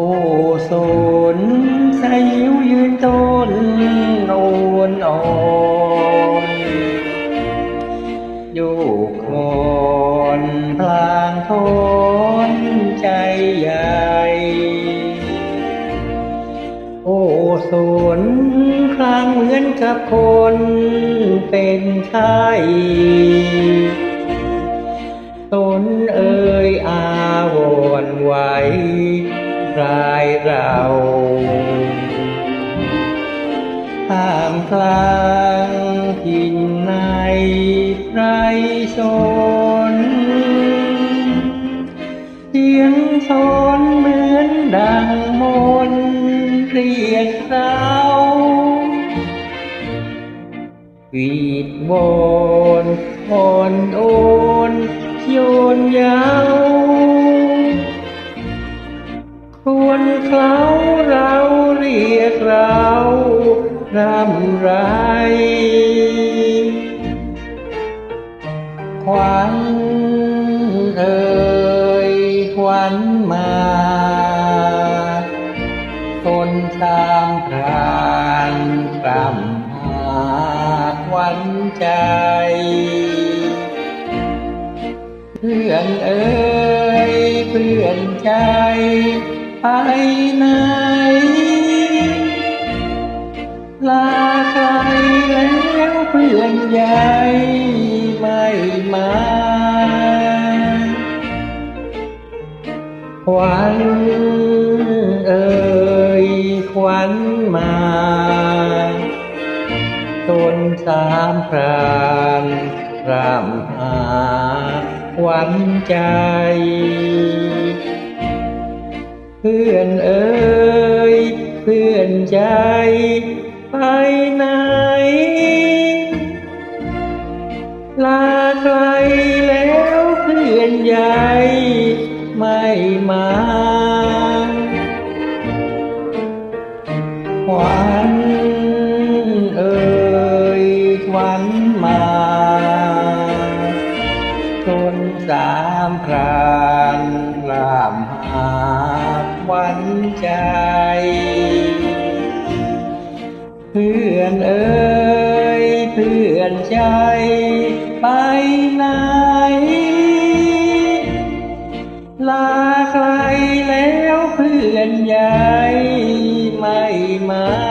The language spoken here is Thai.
โอสยิวยืนต้นโอนอ่อนอยู่โคนพลางทนใจใหญ่ โอ้สนคลางเหมือนกับคนเป็นไข้ รายเราท่ามกลางทินในไรสนเสียงสนเหมือนดังมนเรียกเราวีดบนอ่อนโอนโยนยาว วรเขาเราเรียกเราร่ำไรขวัญเอ่ยขวัญมาคนตามพรานกรำหาขวัญใจ เพื่อนเอ่ยเพื่อนใจ ไปไหน ลาใครแล้วเพื่อนใหญ่ไม่มาขวัญเอ่ยขวัญมาต้นสามพรานรำหาขวัญใจ เพื่อนเอ่ยเพื่อนใจไปไหน ลาใครแล้วเพื่อนใหญ่ไม่มาขวัญเอ่ย จนสามครานกลามหาหวันใจ เพื่อนเอ๋ยเพื่อนใจไปไหนลาใครแล้วเพื่อนใหญ่ไม่มา